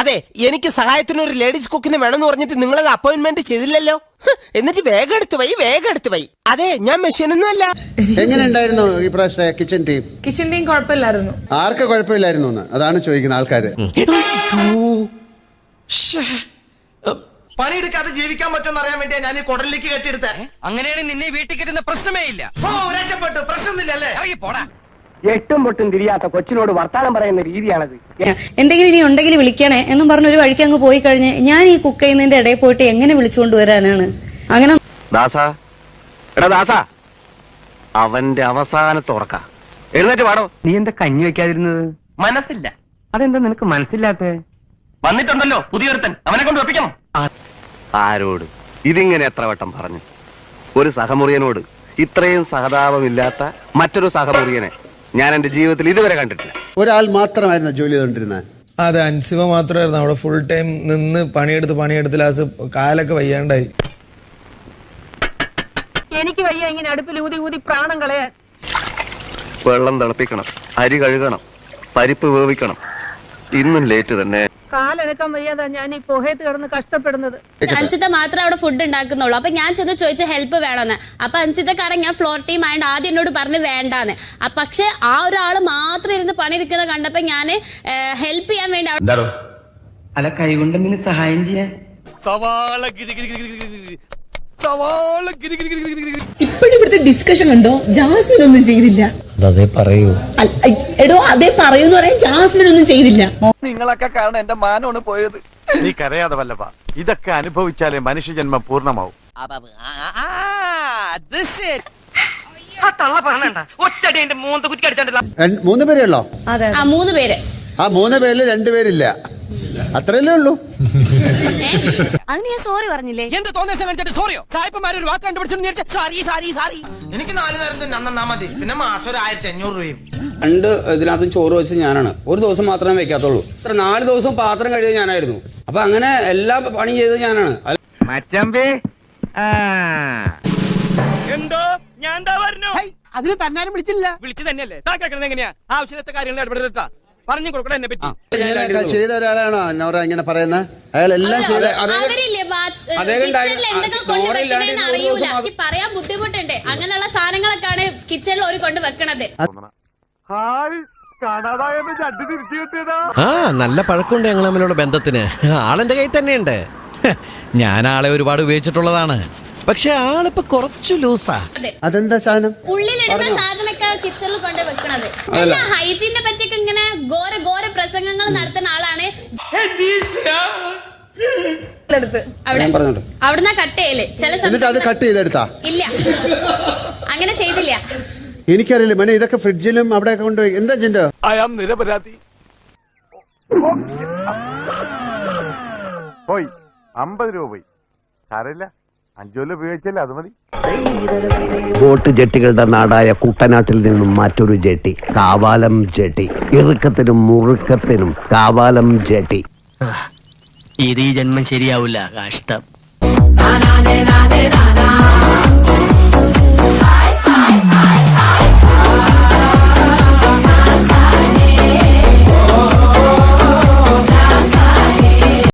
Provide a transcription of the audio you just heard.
അതെ എനിക്ക് സഹായത്തിന് ഒരു ലേഡീസ് കുക്കിനെ വേണമെന്ന് പറഞ്ഞിട്ട് നിങ്ങളത് അപ്പോയിന്റ്മെന്റ് ചെയ്തില്ലല്ലോ. എന്നിട്ട് വേഗം എടുത്തു വൈ വേഗം എടുത്തു വൈ. അതെ ഞാൻ മെഷീനൊന്നും അല്ല എങ്ങനെ ഉണ്ടായിരുന്നു ഈ പ്രാവശ്യം കിച്ചൺ ടീം കിച്ചൺ ടീം കുഴപ്പമില്ലായിരുന്നു. ആർക്ക് കുഴപ്പമില്ലായിരുന്നു എന്ന്? അതാണ് ചോദിക്കുന്ന ആൾക്കാര്. പണിയെടുക്കാതെ ജീവിക്കാൻ പറ്റുമെന്ന് അറിയാൻ വേണ്ടിയാ ഞാൻ ഈ കുടലിലേക്ക് കെട്ടിയെടുത്തേ. അങ്ങനെയാണെങ്കിൽ നിന്നെ വീട്ടിൽ കിട്ടുന്ന പ്രശ്നമേ ഇല്ല. ഓ രക്ഷപ്പെട്ടു. പ്രശ്നമൊന്നുമില്ലല്ലേ ഇറങ്ങി പോടാ എട്ടും പൊട്ടും തിരിയാത്ത കൊച്ചിനോട് വർത്താനം പറയുന്ന രീതിയാണത്. എന്തെങ്കിലും ഇനി ഉണ്ടെങ്കിൽ വിളിക്കണേ എന്നും പറഞ്ഞ ഒരു വഴിക്ക് അങ്ങ് പോയി കഴിഞ്ഞ് ഞാൻ ഈ കുക്ക് ചെയ്യുന്നതിന്റെ ഇടയിൽ പോയിട്ട് എങ്ങനെ വിളിച്ചുകൊണ്ട് വരാനാണ്? അങ്ങനെ ദാസാ. എടാ ദാസാ. അവന്റെ അവസാനത്തെ ഉറക്ക. എഴുന്നേറ്റ് പാടോ. നീ എന്താ കഞ്ഞി വെക്കാതിരുന്നത് മനസ്സില്ല. അതെന്താ നിനക്ക് മനസ്സില്ലാത്ത? വന്നിട്ടുണ്ടല്ലോ പുതിയൊരുത്തൻ. അവനെ കൊണ്ട് ഒപ്പിക്കണം ആരോട്? ഇതിങ്ങനെ എത്ര വട്ടം പറഞ്ഞു? ഒരു സഹമുറിയനോട് ഇത്രയും സഹതാപമില്ലാത്ത മറ്റൊരു സഹമുറിയനെ ഞാൻ എന്റെ ജീവിതത്തിൽ ഇതുവരെ കണ്ടിട്ടില്ല. ഒരാൾ മാത്രമായിരുന്നു ജോലി ചെയ്തോണ്ടിരുന്നത് അതെ അൻസിബ മാത്രമായിരുന്നു. അവിടെ ഫുൾ ടൈം നിന്ന് പണിയെടുത്ത് പണിയെടുത്ത് ലാസ്റ്റ് കാലൊക്കെ വയ്യാണ്ടായി. എനിക്ക് വയ്യ ഇങ്ങനെ അടുപ്പിൽ ഊതി ഊതി പ്രാണം കളയാൻ. വെള്ളം തിളപ്പിക്കണം അരി കഴുകണം പരിപ്പ് വേവിക്കണം ഇന്നും ലേറ്റ് തന്നെ കാലനക്കാൻ വയ്യാതാ ഞാൻ ഈ പുഹയത്ത് കിടന്ന് കഷ്ടപ്പെടുന്നത് അൻസിത മാത്രം അവിടെ ഫുഡ് ഉണ്ടാക്കുന്നുള്ളൂ അപ്പൊ ഞാൻ ചെന്ന് ചോദിച്ച ഹെൽപ്പ് വേണമെന്ന് അപ്പൊ അൻസിതക്കാരൻ ഞാൻ ഫ്ലോർ ടീം ആയതുകൊണ്ട് ആദ്യം എന്നോട് പറഞ്ഞ് വേണ്ടാന്ന് പക്ഷെ ആ ഒരാൾ മാത്രം ഇരുന്ന് പണിയെടുക്കുന്നത് കണ്ടപ്പോ ഞാൻ ഹെൽപ്പ് ചെയ്യാൻ വേണ്ടി അല്ല കൈകൊണ്ട് നിന്നെ സഹായം ചെയ്യാൻ സവാള. ഇപ്പോഴും ഇവിടുത്തെ ഡിസ്കഷൻ ഉണ്ടോ ജാസ്മിൻ ഒന്നും ചെയ്തില്ല അതേ പറയൂ. എടോ അതേ പറയൂന്ന് പറയാൻ ജാസ്മിൻ ഒന്നും ചെയ്തില്ല. നിങ്ങളൊക്കെ കാരണം എന്റെ മാനമാണ് പോയത്. നീ കരയാതെ വല്ലപ്പ ഇതൊക്കെ അനുഭവിച്ചാലേ മനുഷ്യജന്മം പൂർണമാവും. മൂന്ന് പേരെയുള്ളോ അടിച്ചാണ്ടല്ലോ. രണ്ട്- മൂന്ന് പേരേ ഉള്ളോ? അതെ. ആ മൂന്ന് പേര്. ആ മൂന്ന് പേരിൽ രണ്ടുപേരില്ല അത്രയല്ലേ ഉള്ളൂ. അതിന് ഞാൻ സോറി പറഞ്ഞില്ലേ? എന്ത് തോന്നിയ കാണിച്ചിട്ട് സോറിയോ സായിപ്പന്മാർ ഒരു വാക്ക് കണ്ടുപിടിച്ചു സാരി സാരി സാരി എനിക്ക് നാല് നേരം നന്നാ മതി. പിന്നെ മാസം ഒരു ആയിരത്തി അഞ്ഞൂറ് രൂപയും. രണ്ട് ഇതിനകത്തും ചോറ് വെച്ച് ഞാനാണ്. ഒരു ദിവസം മാത്രമേ വെക്കാത്തുള്ളൂ. ഇത്ര നാല് ദിവസം പാത്രം കഴിയത് ഞാനായിരുന്നു. അപ്പൊ അങ്ങനെ എല്ലാ പണി ചെയ്തത് ഞാനാണ്. മച്ചമ്പേ. എന്തോ? ഞാൻ എന്താ പറഞ്ഞു? അതിന് തന്നാരും വിളിച്ചില്ല. വിളിച്ചു തന്നെയല്ലേ? താ കേൾക്കണത് എങ്ങനെയാ? ആവശ്യത്തെ കാര്യങ്ങൾ ഇടപെടുത്താ പറഞ്ഞു കൊടുക്കണം എന്നെ പറ്റി. ഇങ്ങനെയൊക്കെ ചെയ്ത ഒരാളാണോ നോറ ഇങ്ങനെ പറയുന്നത്? അയാൾ എല്ലാം ചെയ്ത അവരില്ലേ അദ്ദേഹം കിച്ചണിൽ എന്തൊക്കെ ആ, കൊണ്ട് വെക്കണേന്ന് അറിയൂല. ദിവസം എനിക്ക് പറയാൻ ബുദ്ധിമുട്ടുണ്ട്. അങ്ങനെയുള്ള സാധനങ്ങളൊക്കെയാണ് കിച്ചണിൽ ഒരു കൊണ്ട് വെക്കണത്. ഹായ് കാണാതായെന്ന് ചട്ടി തിരിച്ചു കിട്ടിയതാ. ആ നല്ല പഴക്കമുണ്ട് ഞങ്ങൾ തമ്മിലുള്ള ബന്ധത്തിന്. ആളെന്റെ കയ്യിൽ തന്നെയുണ്ട്. ഹ്, ഞാൻ ആളെ ഒരുപാട് ഉപയോഗിച്ചിട്ടുള്ളതാണ്. പക്ഷെ ആളിപ്പോ കുറച്ചു ലൂസാ. അതെന്താ സാധനം? ഉള്ളിലിടുന്ന സാധനമൊക്കെ കിച്ചണിൽ കൊണ്ട് വെക്കണത്. അല്ല ഹൈജീനെ പറ്റിയൊക്കെ ഇങ്ങനെ ഘോര ഘോര പ്രസംഗങ്ങൾ നടത്തുന്ന ആളാണ് എടുത്ത് അവിടെ ഞാൻ പറഞ്ഞോട്ടെ അവിടുന്ന് കട്ട് ചെയ്യല്ലേ ചില എന്നിട്ട് അത് സമയത്ത് കട്ട് ചെയ്തെടുത്താ? ഇല്ല. അങ്ങനെ ചെയ്തില്ല. എനിക്കറിയില്ല. മനെ ഇതൊക്കെ ഫ്രിഡ്ജിലും അവിടെയൊക്കെ കൊണ്ടുപോയി. എന്താ ചിന്തോ അയാം നിരപരാധി. പോയി. അമ്പത് രൂപ പോയി. സാരമില്ല. അഞ്ചു ഉപയോഗിച്ചല്ലേ അത് മതി. ബോട്ട് ജെട്ടികളുടെ നാടായ കുട്ടനാട്ടിൽ നിന്നും മറ്റൊരു ജെട്ടി കാവാലം ജെട്ടി. ഇറുക്കത്തിനും മുറുക്കത്തിനും കാവാലം ജെട്ടി. ഇത് ഈ ജന്മം ശരിയാവില്ല കാഷ്ടം.